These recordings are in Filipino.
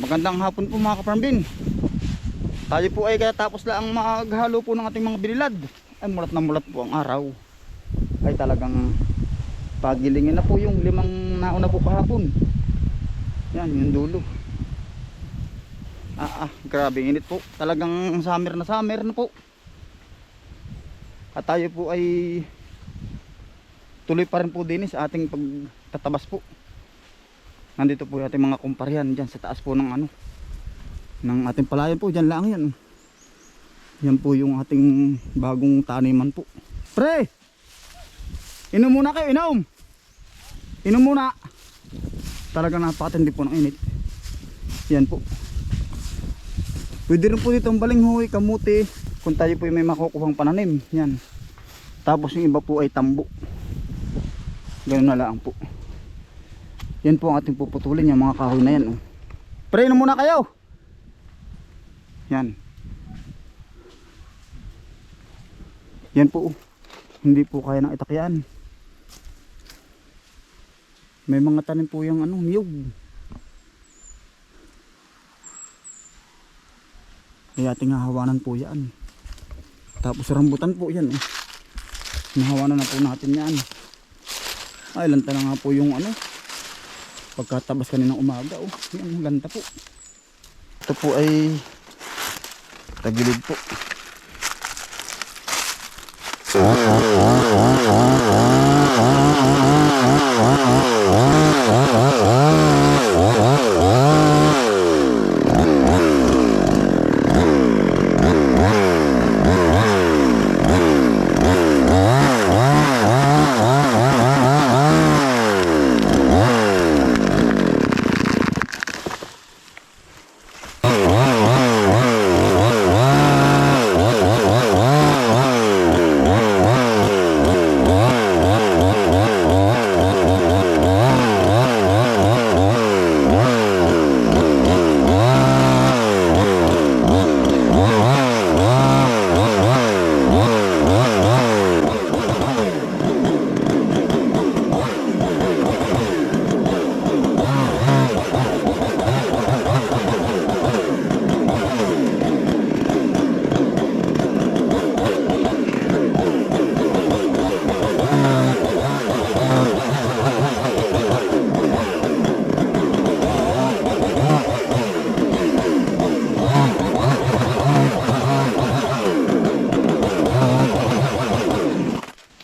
Magandang hapon po mga kaparambin. Tayo po ay katapos lang maghalo po ng ating mga binilad. Ay mulat na mulat po ang araw. Ay talagang pagilingin na po yung limang nauna po kahapon. Yan, yung dulo. Ah, ah, grabe init po. Talagang summer na summer na po. At tayo po ay tuloy pa rin po din sa ating pagtatabas po. Nandito po yung ating mga kumparian dyan sa taas po ng ano ng ating palayan po dyan lang yan. Yan po yung ating bagong taniman po. Pre! Inom muna kayo, inom! Inom muna! Talaga napakatindi po ng init. Yan po. Pwede rin po dito ang balinghoy, kamuti. Kung tayo po yung may makukuhang pananim. Yan. Tapos yung iba po ay tambo. Ganun na lang po. Yan po ang ating puputulin yung mga kahoy na yan. Oh. Pre, inom muna kayo! Yan. Yan po. oh. Hindi po kaya ng itakyan. May mga tanim po yung ano, niyog. Kaya ating hahawanan po yan. Tapos rambutan po yan. Oh. Nahawanan na po natin yan. Ay, lanta na nga po yung ano. Pagkatabas kaninang umaga. Oh, yan, ganda po. Ito po ay tagilid po.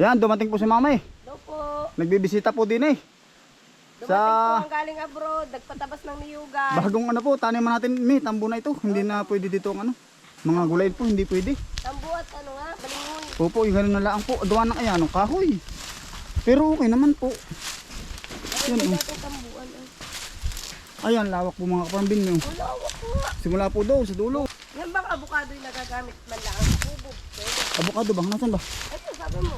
Yan, dumating po si mama eh. Hello po. Nagbibisita po din eh. Dumating Sa- po ang galing abroad, nagpatabas ng niyugan. Bagong ano po, taniman natin, may tambo na ito. Hindi na pwede dito ang ano. Mga gulay po, hindi pwede. Tambo at ano nga, balingoy. Opo, yung ganun na lang po. Duwa ng ayan, kahoy. Pero okay naman po. Ano Yan, oh. tambuan? ah? Ayan, lawak po mga kapambin nyo. Wala, ko nga. Simula po daw sa dulo. Yan bang abukado yung nagagamit man lang ang kubo? Pwede. Abukado bang? Nasaan ba? Ayun, sabi mo.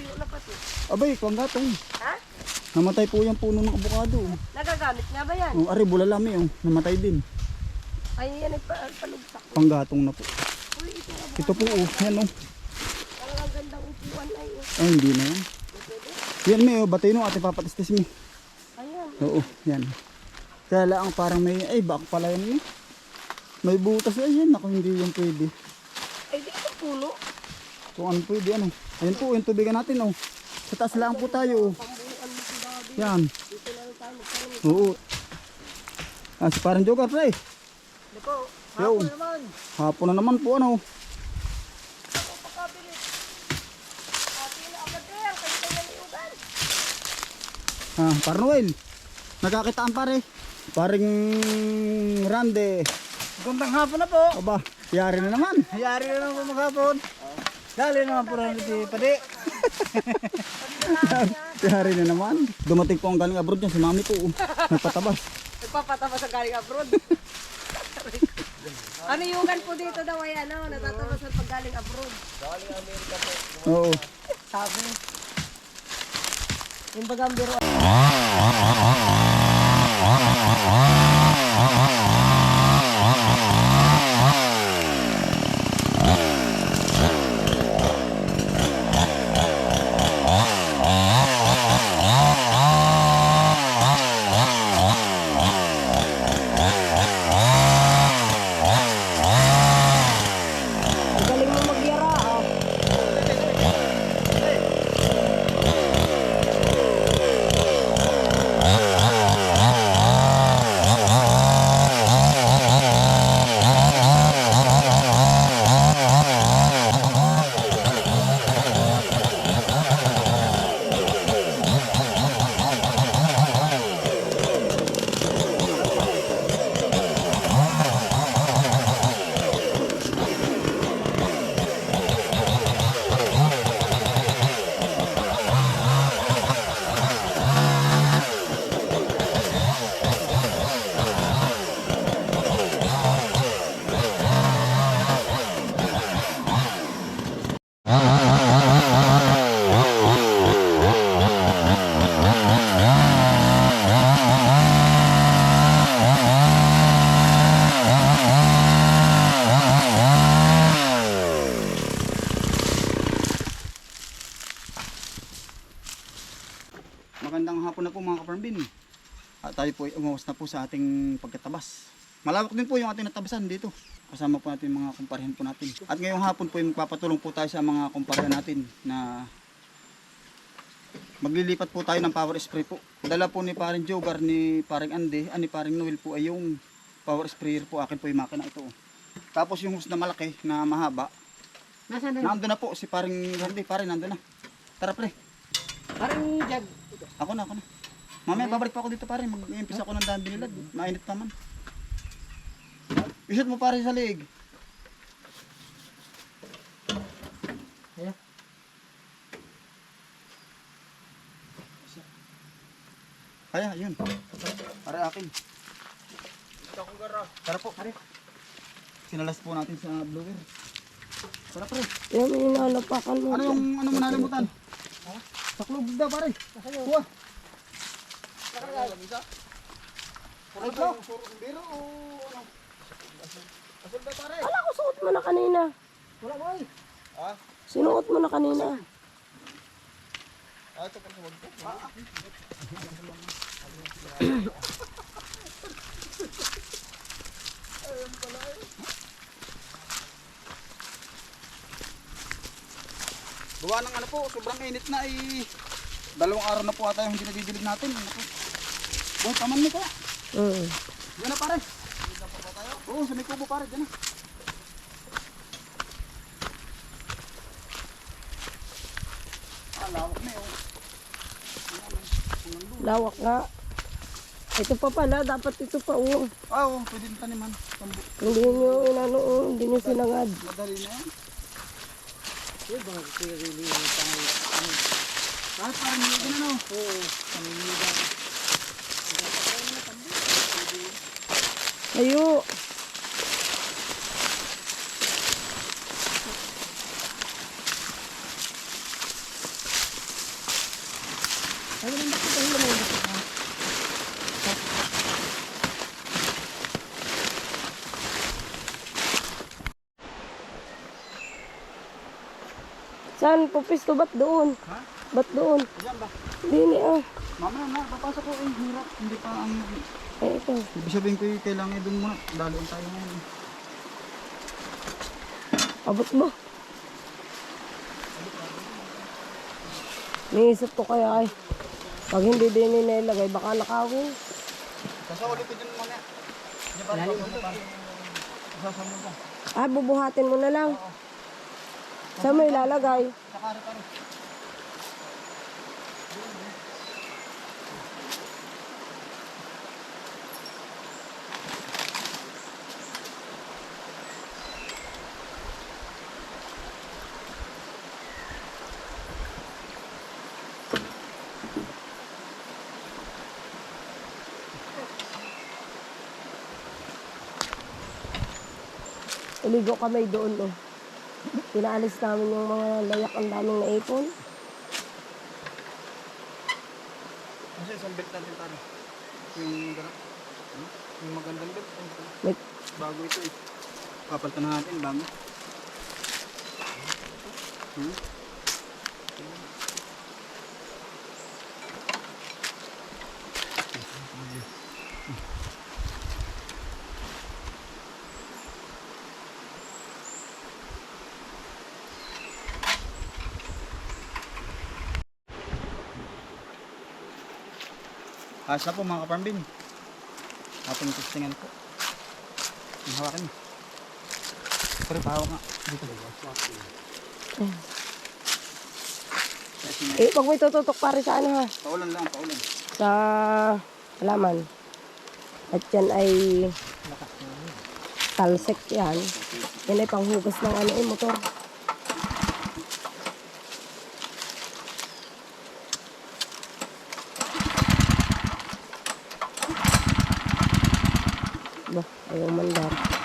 Tuyo na pati. Abay, kung gatong. Ha? Namatay po yung puno ng abukado. Nagagamit nga ba yan? Oh, ari, bulalami oh. Namatay din. Ay, yan ay pa- palugsak. Panggatong na po. Uy, ito ba? Ito po oh. Yan oh. Ang gandang upuan na yun. Ay, hindi na yan. Yan may oh. Batay no. Ate papatistis mi. Ayan. Oo, yan. Kaya lang parang may, ay bak pala yan eh. May butas ay yan. Ako hindi yan pwede. Ay, di ito puno. Kung ano pwede ano. Ayun po, yung tubigan natin oh. Sa taas lang po tayo oh. Yan. Dito na. Oo. Ah, si parang joker pre. Ito po. Yo. Hapon naman. Hapon na naman po ano. Na na. Ah, parang Noel. Nagkakitaan pare. Paring Rande. Gandang hapon na po. Aba, yari na naman. Hayari na po maghapon. Dali naman po rin si Padi. Yari na naman. Dumating po ang galing abroad yan. Si mami po. Nagpatabas. Nagpapataba sa galing abroad. ano yugan po dito daw ay ano, natatabas sa paggaling abroad. Oo. Sabi. Yung bagang biro. Magandang hapon na po mga kaparmbin. At tayo po ay umawas na po sa ating pagkatabas. Malawak din po yung ating natabasan dito. Kasama po natin mga kumparehan po natin. At ngayong hapon po ay magpapatulong po tayo sa mga kumparehan natin na maglilipat po tayo ng power spray po. Dala po ni paring Jogar, ni paring Ande, ah, ni paring Noel po ay yung power sprayer po. Akin po yung makina ito. Tapos yung hose na malaki na mahaba. Nasaan Nandun na po si paring Randy, pare nandun na. Tara pre. Parang jag. Ako na, ako na. Mamaya babalik pa ako dito pare, mag-iimpisa ako ng daan binilad. Mainit naman. Isot mo pare sa liig. Ayan. Kaya, yun. Pare akin. Tara po, pare. Sinalas po natin sa blower. Tara pre. Yan, inalapakan mo. Ano yung ano mo nalimutan? Saklog daw pare. Kuha. Puro ba? Biro o Wala ko, suot mo na kanina. Wala ba eh? Ah? Sinuot mo na kanina. Ah, ito pala sa wag ko. Gawa ng ano po, sobrang init na eh. Dalawang araw na po ata yung hindi nadidilig natin. Boy, taman mo ka. Mm. Diyan na pare. Oo, sa may kubo pare, diyan na. Ah, lawak na yun. Lawak nga. Ito pa pala, dapat ito pa oh. Ah, oo, pwede na taniman. Tambo. Hindi nyo inano oh, hindi nyo sinangad. Madali na yan. Kahit parang hindi na no. Oo. Ayo. Saan? Pupis to? Ba't doon? Ha? Ba't doon? Diyan ba? Hindi ni ah. Mamaya na, papasok ko eh. Hirap. Hindi pa ang... Eh, ito. Ibig sabihin ko eh, kailangan doon muna. Daloon tayo ngayon. eh. Abot mo. Niisip ko kaya ay, pag hindi din nilagay, baka nakawin. Sasawali ko dyan mamaya. Diyan pa rin. Sasawali ko. Ah, bubuhatin mo na lang. Saan mo ilalagay? Uligo kami doon, oh. Pinaalis namin yung mga layak ang daming naipon. Kasi isang belt natin pare. Yung ganap. Hmm? Yung magandang belt. May, Bago ito eh. Papalitan na natin bago. Hmm? Asa po mga kaparmbin. Ating testingan po. Ang hawakin mo. Pero pahawak nga. Dito. May eh, pag may tututok pare sa ano ha, paulan lang, paulan. sa halaman. At yan ay talsek yan. Yan ay panghugas ng ano eh, motor. Ba, ayaw mandar. Punta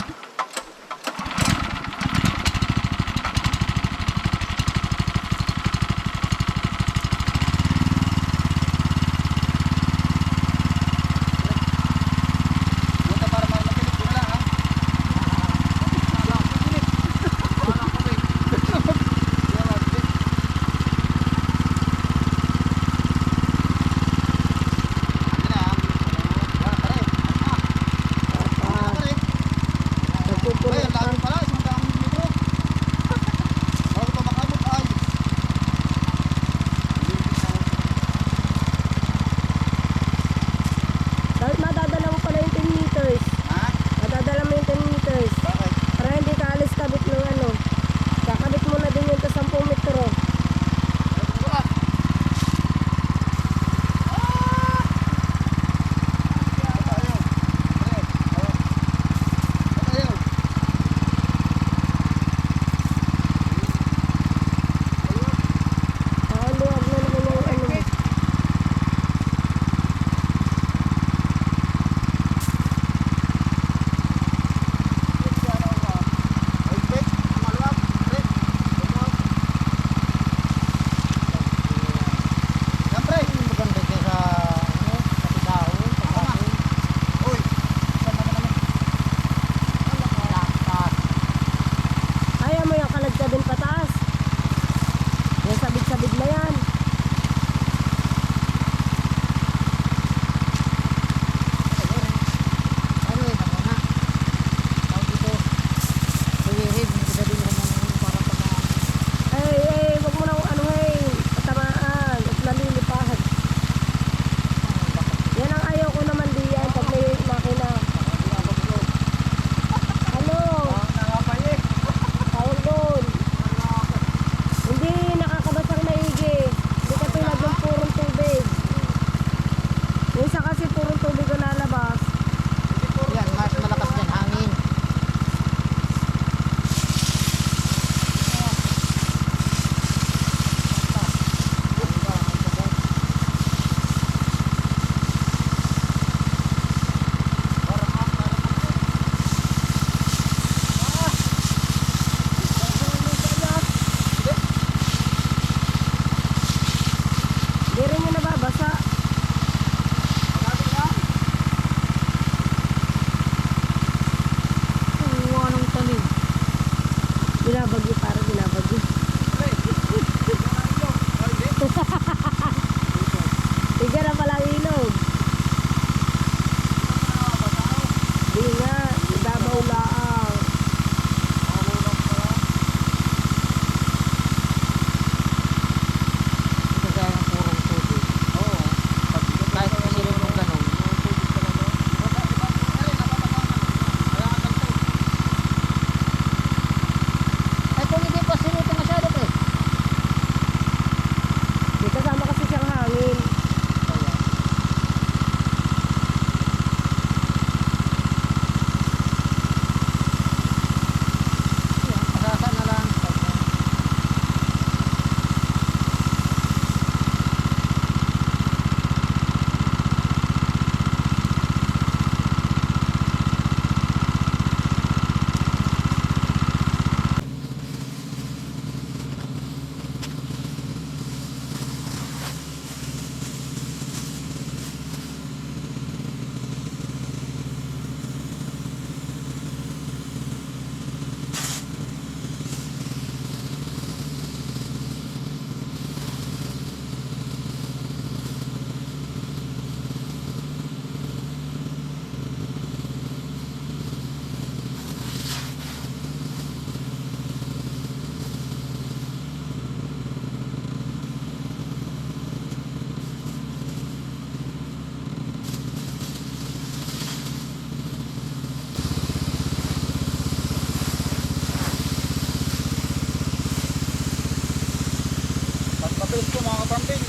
company